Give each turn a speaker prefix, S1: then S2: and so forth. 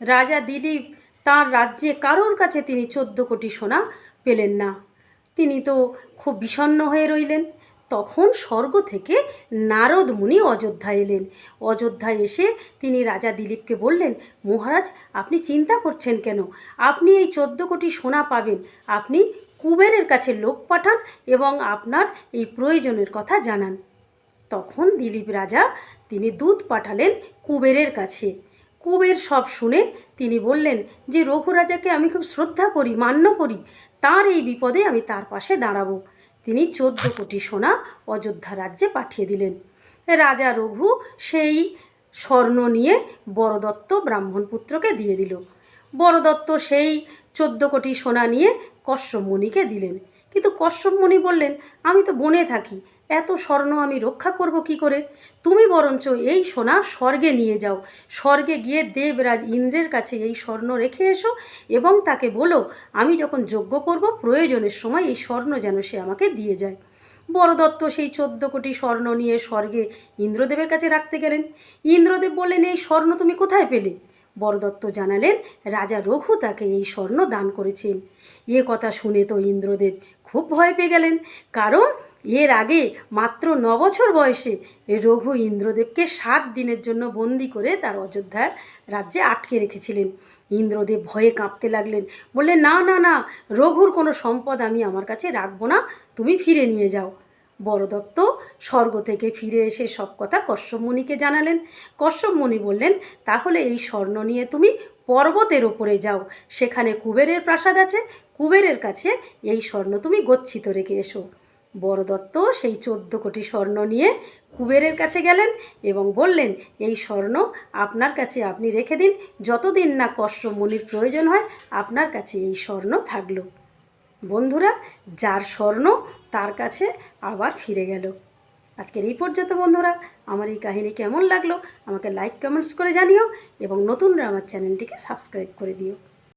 S1: রাজা দিলীপ তার রাজ্যে কারোর কাছে তিনি চোদ্দ কোটি সোনা পেলেন না। তিনি তো খুব বিষণ্ণ হয়ে রইলেন। তখন স্বর্গ থেকে নারদ মুনি অযোধ্যা এলেন। অযোধ্যায় এসে তিনি রাজা দিলীপকে বললেন, মহারাজ, আপনি চিন্তা করছেন কেন? আপনি এই চোদ্দ কোটি সোনা পাবেন। আপনি কুবেরের কাছে লোক পাঠান এবং আপনার এই প্রয়োজনের কথা জানান। তখন দিলীপ রাজা তিনি দুধ পাঠালেন কুবেরের কাছে। কুবের সব শুনে তিনি বললেন, যে রঘু রাজাকে আমি খুব শ্রদ্ধা করি, মান্য করি, তার এই বিপদে আমি তার পাশে দাঁড়াবো। তিনি চোদ্দ কোটি সোনা অযোধ্যা রাজ্যে পাঠিয়ে দিলেন। রাজা রঘু সেই স্বর্ণ নিয়ে বড়দত্ত ব্রাহ্মণ পুত্রকে দিয়ে দিল। বড়দত্ত সেই চোদ্দ কোটি সোনা নিয়ে কশ্যপ মুনিকে দিলেন। কিন্তু কশ্যপ মুনি বললেন, আমি তো বনে থাকি এত স্বর্ণ আমি রক্ষা করব কি করে? তুমি বরঞ্চ এই সোনা স্বর্গে নিয়ে যাও। স্বর্গে গিয়ে দেবরাজ ইন্দ্রের কাছে এই স্বর্ণ রেখে এসো এবং তাকে বলো, আমি যখন যজ্ঞ করব, প্রয়োজনের সময় এই স্বর্ণ যেন সে আমাকে দিয়ে যায়। বড়দত্ত সেই চোদ্দ কোটি স্বর্ণ নিয়ে স্বর্গে ইন্দ্রদেবের কাছে রাখতে গেলেন। ইন্দ্রদেব বললেন, এই স্বর্ণ তুমি কোথায় পেলে? বড়দত্ত জানালেন, রাজা রঘু তাকে এই স্বর্ণ দান করেছেন। এ কথা শুনে তো ইন্দ্রদেব খুব ভয় পেয়ে গেলেন। কারণ এর আগে মাত্র ন বছর বয়সে রঘু ইন্দ্রদেবকে সাত দিনের জন্য বন্দি করে তার অযোধ্যার রাজ্যে আটকে রেখেছিলেন। ইন্দ্রদেব ভয়ে কাঁপতে লাগলেন, বললেন, না না না, রঘুর কোনো সম্পদ আমি আমার কাছে রাখব না, তুমি ফিরে নিয়ে যাও। বড়দত্ত স্বর্গ থেকে ফিরে এসে সব কথা কশ্যপ মুনিকে জানালেন। কশ্যপ মুনি বললেন, তাহলে এই স্বর্ণ নিয়ে তুমি পর্বতের ওপরে যাও, সেখানে কুবেরের প্রাসাদ আছে, কুবেরের কাছে এই স্বর্ণ তুমি গচ্ছিত রেখে এসো। বড়দত্ত সেই চোদ্দ কোটি স্বর্ণ নিয়ে কুবেরের কাছে গেলেন এবং বললেন, এই স্বর্ণ আপনার কাছে আপনি রেখে দিন। যতদিন না কষ্ট মুনির প্রয়োজন হয়, আপনার কাছে এই স্বর্ণ থাকল। বন্ধুরা, যার স্বর্ণ তার কাছে আবার ফিরে গেল। আজকের এই পর্যন্ত বন্ধুরা, আমার এই কাহিনী কেমন লাগল? আমাকে লাইক কমেন্টস করে জানিও এবং নতুনরা আমার চ্যানেলটিকে সাবস্ক্রাইব করে দিও।